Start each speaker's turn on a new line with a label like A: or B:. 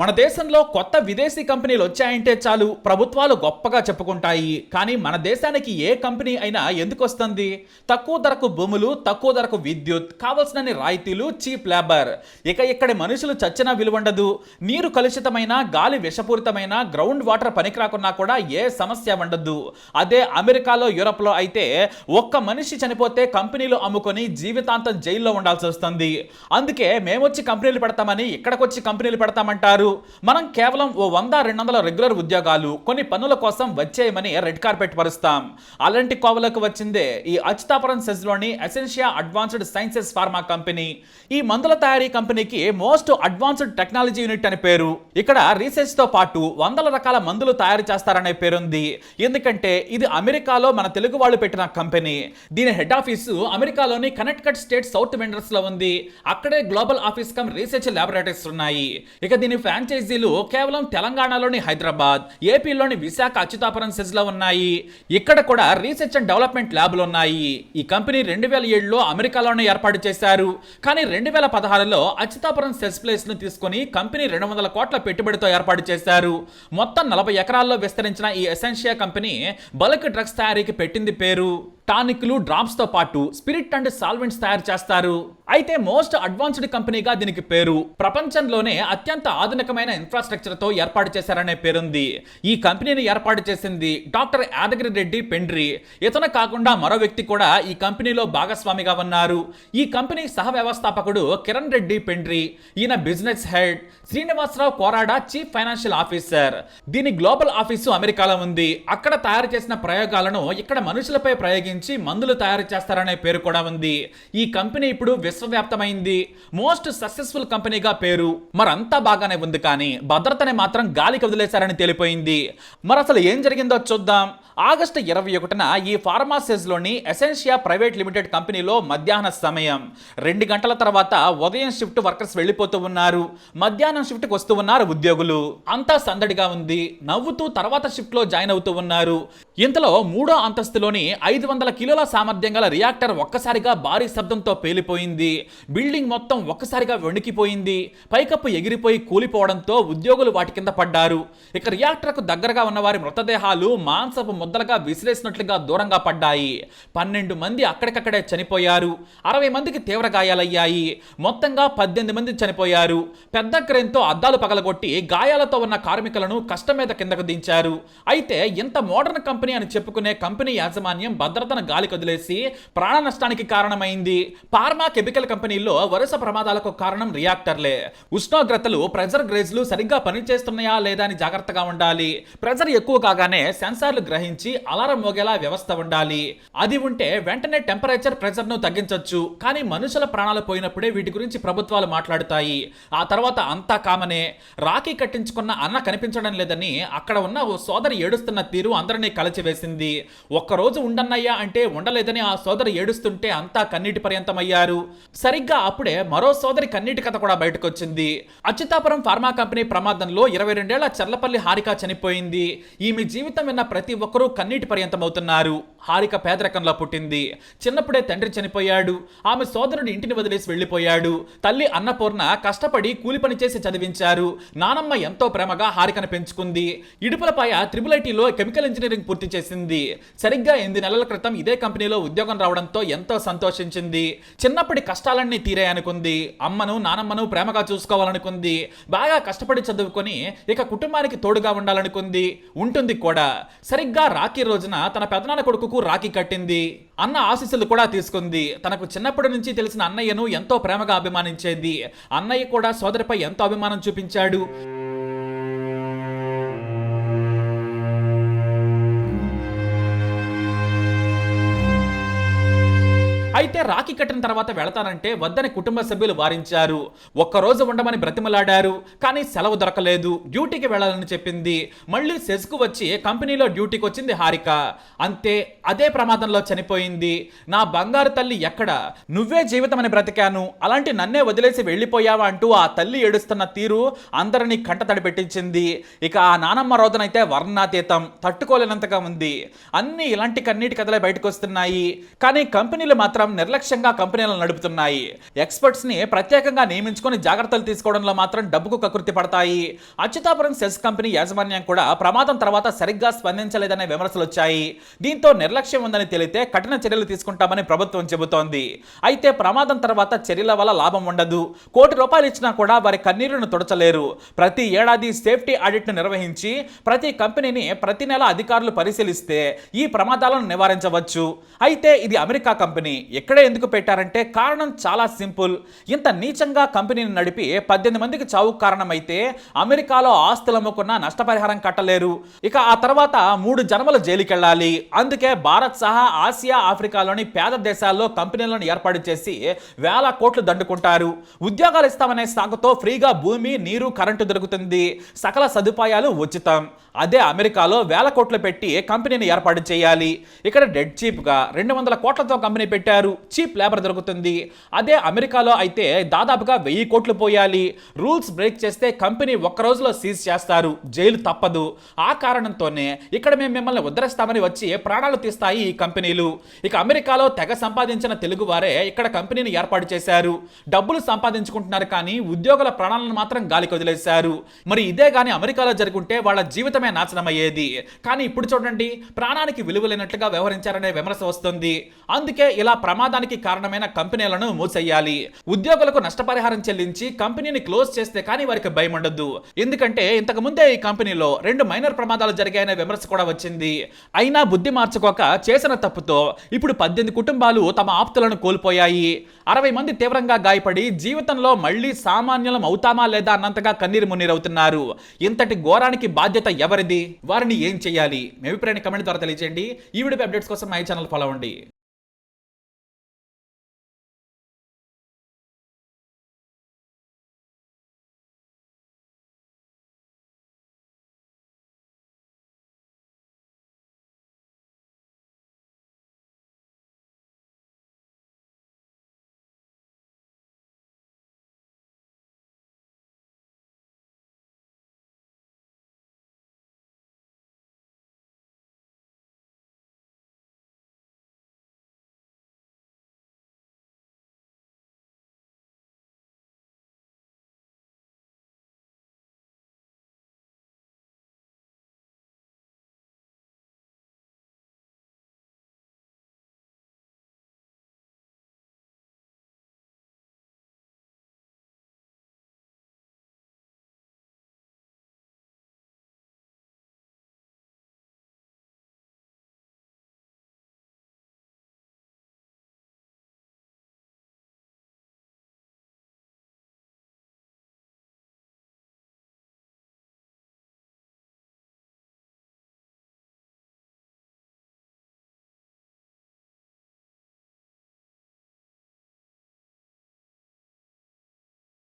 A: మన దేశంలో కొత్త విదేశీ కంపెనీలు వచ్చాయంటే చాలు ప్రభుత్వాలు గొప్పగా చెప్పుకుంటాయి. కానీ మన దేశానికి ఏ కంపెనీ అయినా ఎందుకు వస్తుంది? తక్కువ ధరకు భూములు తక్కువ ధరకు విద్యుత్ కావలసినన్ని రాయితీలు చీప్ లేబర్. ఇక ఇక్కడి మనుషులు చచ్చినా విలువండదు. నీరు కలుషితమైన గాలి విషపూరితమైన గ్రౌండ్ వాటర్ పనికిరాకున్నా కూడా ఏ సమస్య ఉండదు అదే అమెరికాలో యూరప్లో అయితే ఒక్క మనిషి చనిపోతే కంపెనీలు అమ్ముకొని జీవితాంతం జైల్లో ఉండాల్సి వస్తుంది. అందుకే మేమొచ్చి కంపెనీలు పెడతామని ఇక్కడికొచ్చి కంపెనీలు పెడతామంటారు. మనం కేవలం ఓ వంద రెండు వందల రెగ్యులర్ ఉద్యోగాలు కొన్ని పనుల కోసం వచ్చేయమని రెడ్ కార్పెట్ పరుస్తాం. అలాంటి కోవలకు వచ్చిందే ఈ Achyutapuram సెజ్లోని Essentia advanced sciences pharma company. ఈ మందుల తయారీ కంపెనీకి మోస్ట్ అడ్వాన్స్డ్ టెక్నాలజీ యూనిట్ అని పేరు. ఇక్కడ రీసెర్చ్తో పాటు వందల రకాల మందులు తయారు చేస్తారనే పేరుంది. ఎందుకంటే ఇది అమెరికాలో మన తెలుగు వాళ్ళు పెట్టిన కంపెనీ. దీని హెడ్ ఆఫీసు అమెరికాలోని కనెక్టికట్ స్టేట్ సౌత్ వెండర్స్లో ఉంది. అక్కడే global office cum research laboratories ఉన్నాయి. ఇక దీని ఫ్రాంచైజీలు కేవలం తెలంగాణలోని హైదరాబాద్ ఏపీలోని విశాఖ అచ్యుతాపురం సెజ్లో ఉన్నాయి. ఇక్కడ కూడా రీసెర్చ్ అండ్ డెవలప్మెంట్ ల్యాబ్లు ఉన్నాయి. ఈ కంపెనీ రెండు వేల ఏడులో అమెరికాలోనే ఏర్పాటు చేశారు. కానీ రెండు వేల పదహారులో అచ్యుతాపురం సెస్ ప్లేస్ను తీసుకుని తీసుకొని కంపెనీ రెండు వందల కోట్ల పెట్టుబడితో ఏర్పాటు చేశారు. మొత్తం నలభై ఎకరాల్లో విస్తరించిన ఈ ఎసెన్షియా కంపెనీ బల్క్ డ్రగ్స్ తయారీకి పెట్టింది పేరు. టానిక్లు డ్రాప్స్తో పాటు స్పిరిట్ అండ్ సాల్వెంట్స్ తయారు చేస్తారు. అయితే మోస్ట్ అడ్వాన్స్డ్ కంపెనీగా దీనికి పేరు. ప్రపంచంలోనే అత్యంత ఆధునికమైన ఇన్ఫ్రాస్ట్రక్చర్తో ఏర్పాటు చేశారనే పేరుంది. ఈ కంపెనీని ఏర్పాటు చేసింది డాక్టర్ యాదగిరి రెడ్డి పెండ్రి. ఇతను కాకుండా మరో వ్యక్తి కూడా ఈ కంపెనీలో భాగస్వామిగా ఉన్నారు. ఈ కంపెనీ సహ వ్యవస్థాపకుడు కిరణ్ రెడ్డి పెండ్రి. ఈయన business head Srinivasarao Korada chief financial officer. దీని గ్లోబల్ ఆఫీసు అమెరికాలో ఉంది. అక్కడ తయారు చేసిన ప్రయోగాలను ఇక్కడ మనుషులపై ప్రయోగించి మందులు తయారు చేస్తారనే పేరు కూడా ఉంది. ఈ కంపెనీ ఇప్పుడు విశ్వవ్యాప్తమైంది. మోస్ట్ సక్సెస్ఫుల్ కంపెనీగా పేరు. మరంతా బాగానే ఉంది కానీ భద్రతని మాత్రం గాలికి వదిలేశారని తెలిపోయింది. మరి అసలు ఏం జరిగిందో చూద్దాం. ఆగస్టు ఇరవై ఒకటిన ఈ ఫార్మాసీస్లోని ఎసెన్షియా ప్రైవేట్ లిమిటెడ్ కంపెనీలో మధ్యాహ్న సమయం. రెండు గంటల తర్వాత ఉదయం షిఫ్ట్ వర్కర్స్ వెళ్ళిపోతూ ఉన్నారు. మధ్యాహ్నం షిఫ్ట్కి వస్తూ ఉన్నారు ఉద్యోగులు. అంతా సందడిగా ఉంది. నవ్వుతూ తర్వాత షిఫ్ట్లో జాయిన్ అవుతూ ఉన్నారు. ఇంతలో మూడో అంతస్తులోని ఐదు వందల కిలోల సామర్థ్యం గల రియాక్టర్ ఒక్కసారిగా భారీ శబ్దంతో పేలిపోయింది. బిల్డింగ్ మొత్తం ఒక్కసారిగా వణికిపోయింది. పైకప్పు ఎగిరిపోయి కూలిపోవడంతో ఉద్యోగులు వాటి కింద పడ్డారు. ఇక రియాక్టర్కు దగ్గరగా ఉన్న వారి మృతదేహాలు మాంసపు ముద్దలుగా విసిరేసినట్లుగా దూరంగా పడ్డాయి. పన్నెండు మంది అక్కడికక్కడే చనిపోయారు. అరవై మందికి తీవ్ర గాయాలయ్యాయి. మొత్తంగా పద్దెనిమిది మంది చనిపోయారు. పెద్ద క్రేన్తో అద్దాలు పగలగొట్టి గాయాలతో ఉన్న కార్మికులను కష్టం మీద కిందకు దించారు. అయితే ఇంత మోడర్న్ కంపెనీ అని చెప్పుకునే కంపెనీ యాజమాన్యం భద్రతను గాలి కదిలేసి ప్రాణ నష్టానికి కారణమైంది. ఫార్మా కెమికల్ కంపెనీల్లో వరుస ప్రమాదాలకు కారణం రియాక్టర్లే. ఉష్ణోగ్రతలు ప్రెజర్ గ్రేజ్లు సరిగ్గా పనిచేస్తున్నాయా లేదా అని జాగ్రత్తగా ఉండాలి. ప్రెజర్ ఎక్కువ కాగానే సెన్సార్లు గ్రహించి అలారం మోగేలా వ్యవస్థ ఉండాలి. అది ఉంటే వెంటనే టెంపరేచర్ ప్రెజర్ను తగ్గించొచ్చు. కానీ మనుషుల ప్రాణాలు పోయినప్పుడే వీటి గురించి ప్రభుత్వాలు మాట్లాడుతాయి. ఆ తర్వాత అంతా కామనే. రాఖీ కట్టించుకున్న అన్న కనిపించడం లేదని అక్కడ ఉన్న ఓ సోదరి ఏడుస్తున్న తీరు అందరినీ కలిచివేసింది. ఒక్కరోజు ఉండన్నయ్యా అంటే ఉండలేదని ఆ సోదరి ఏడుస్తుంటే అంతా కన్నీటి పర్యంతమయ్యారు. సరిగ్గా అప్పుడే మరో సోదరి కన్నీటి కథ కూడా బయటకొచ్చింది. అచ్యుతాపురం ఫార్మా కంపెనీ ప్రమాదంలో ఇరవై రెండేళ్ళ చర్లపల్లి హారిక చనిపోయింది. ఈమె జీవితం విన్న ప్రతి ఒక్కరూ కన్నీటి పర్యంతమవుతున్నారు. హారిక పేదరికంలో పుట్టింది. చిన్నప్పుడే తండ్రి చనిపోయాడు. ఆమె సోదరుడు ఇంటిని వదిలేసి వెళ్ళిపోయాడు. తల్లి అన్నపూర్ణ కష్టపడి కూలి పని చేసి చదివించారు. నానమ్మ ఎంతో ప్రేమగా హారికను పెంచుకుంది. ఇడుపులపాయ త్రిబుల్ ఐటీలో కెమికల్ ఇంజనీరింగ్ పూర్తి చేసింది. సరిగ్గా ఎనిమిది నెలల క్రితం ఇదే కంపెనీలో ఉద్యోగం రావడంతో ఎంతో సంతోషించింది. చిన్నప్పటి కష్టాలన్నీ తీరాయనుకుంది. అమ్మను నానమ్మను ప్రేమగా చూసుకోవాలనుకుంది. బాగా కష్టపడి చదువుకొని ఇక కుటుంబానికి తోడుగా ఉండాలనుకుంది. ఉంటుంది కూడా. సరిగ్గా రాఖీ రోజున తన పెదనాన్న కొడుకు కొడుకుకు రాఖీ కట్టింది? అన్న ఆశీస్సులు కూడా తీసుకుంది. తనకు చిన్నప్పటి నుంచి తెలిసిన అన్నయ్యను ఎంతో ప్రేమగా అభిమానించేది. అన్నయ్య కూడా సోదరిపై ఎంతో అభిమానం చూపించాడు. అయితే రాఖీ కట్టిన తర్వాత వెళతానంటే వద్దని కుటుంబ సభ్యులు వారించారు. ఒక్కరోజు ఉండమని బ్రతిమలాడారు. కానీ సెలవు దొరకలేదు. డ్యూటీకి వెళ్ళాలని చెప్పింది. మళ్ళీ సెస్కు వచ్చి కంపెనీలో డ్యూటీకి వచ్చింది హారిక. అంతే అదే ప్రమాదంలో చనిపోయింది. నా బంగారు తల్లి ఎక్కడ? నువ్వే జీవితం అని బ్రతికాను. అలాంటి నన్నే వదిలేసి వెళ్ళిపోయావా అంటూ ఆ తల్లి ఏడుస్తున్న తీరు అందరినీ కంటతడి పెట్టించింది. ఇక ఆ నానమ్మ రోదనైతే వర్ణాతీతం తట్టుకోలేనంతగా ఉంది. అన్ని ఇలాంటి కన్నీటి కథలే బయటకు వస్తున్నాయి కానీ కంపెనీలు మాత్రం మాత్రం నిర్లక్ష్యంగా కంపెనీలను నడుపుతున్నాయి. ఎక్స్పర్ట్స్ని ప్రత్యేకంగా నియమించుకొని జాగ్రత్తలు తీసుకోవడంలో మాత్రం డబ్బుకు కకృతి పడతాయి. అచ్యుతాపురం సెస్ కంపెనీ యాజమాన్యం కూడా ప్రమాదం తర్వాత సరిగ్గా స్పందించలేదనే విమర్శలు వచ్చాయి. దీంతో నిర్లక్ష్యం ఉందని తెలితే కఠిన చర్యలు తీసుకుంటామని ప్రభుత్వం చెబుతోంది. అయితే ప్రమాదం తర్వాత చర్యల వల్ల లాభం ఉండదు. కోటి రూపాయలు ఇచ్చినా కూడా వారి కన్నీరును తుడచలేరు. ప్రతి ఏడాది సేఫ్టీ ఆడిట్ను నిర్వహించి ప్రతి కంపెనీని ప్రతి నెల అధికారులు పరిశీలిస్తే ఈ ప్రమాదాలను నివారించవచ్చు. అయితే ఇది అమెరికా కంపెనీ. ఎక్కడ ఎందుకు పెట్టారంటే కారణం చాలా సింపుల్. ఇంత నీచంగా కంపెనీని నడిపి పద్దెనిమిది మందికి చావు కారణమైతే అమెరికాలో ఆస్తులు అమ్ముకున్న నష్టపరిహారం కట్టలేరు. ఇక ఆ తర్వాత మూడు జన్మలు జైలుకెళ్ళాలి. అందుకే భారత్ సహా ఆసియా ఆఫ్రికాలోని పేద దేశాల్లో కంపెనీలను ఏర్పాటు చేసి వేల కోట్లు దండుకుంటారు. ఉద్యోగాలు ఇస్తామనే సాగుతో ఫ్రీగా భూమి నీరు కరెంటు దొరుకుతుంది. సకల సదుపాయాలు ఉచితం. అదే అమెరికాలో వేల కోట్లు పెట్టి కంపెనీని ఏర్పాటు చేయాలి. ఇక్కడ డెడ్ చీప్గా రెండు వందల కోట్లతో కంపెనీ పెట్టారు. చీప్ లేబర్ దొరుకుతుంది. అదే అమెరికాలో అయితే దాదాపుగా వెయ్యి కోట్లు పోయాలి. రూల్స్ బ్రేక్ చేస్తే కంపెనీ ఒక్క రోజులో సీజ్ చేస్తారు. జైలు తప్పదు. ఆ కారణంతోనే ఇక్కడ మేము మిమ్మల్ని ఉద్ధరిస్తామని వచ్చి ప్రాణాలు తీస్తాయి ఈ కంపెనీలు. ఇక అమెరికాలో తెగ సంపాదించిన తెలుగు వారే ఇక్కడ కంపెనీని ఏర్పాటు చేశారు. డబ్బులు సంపాదించుకుంటున్నారు కానీ ఉద్యోగుల ప్రాణాలను మాత్రం గాలికి వదిలేశారు. మరి ఇదే కానీ అమెరికాలో జరుగుంటే వాళ్ళ జీవితమే నాశనమయ్యేది కానీ ఇప్పుడు చూడండి ప్రాణానికి విలువ లేనట్లుగా వ్యవహరించారనే విమర్శ వస్తుంది. అందుకే ఇలా ప్రమాదానికి కారణమైన కంపెనీలను మూసేయాలి. ఉద్యోగులకు నష్టపరిహారం చెల్లించి కంపెనీని క్లోజ్ చేస్తే కానీ వారికి భయం ఉండదు ఎందుకంటే ఇంతకు ముందే ఈ కంపెనీలో రెండు మైనర్ ప్రమాదాలు జరిగాయనే విమర్శ కూడా వచ్చింది. అయినా బుద్ధి మార్చుకోక చేసిన తప్పుతో ఇప్పుడు పద్దెనిమిది కుటుంబాలు తమ ఆప్తులను కోల్పోయాయి. అరవై మంది తీవ్రంగా గాయపడి జీవితంలో మళ్ళీ సామాన్యులం అవుతామా లేదా అన్నంతగా కన్నీరు మున్నీరవుతున్నారు. ఇంతటి ఘోరానికి బాధ్యత ఎవరిది? వారిని ఏం చేయాలి? మీ అభిప్రాయాన్ని కమెంట్ ద్వారా తెలియజేయండి ఈ వీడియో అప్డేట్స్ కోసం మై ఛానల్ ఫాలో అవ్వండి.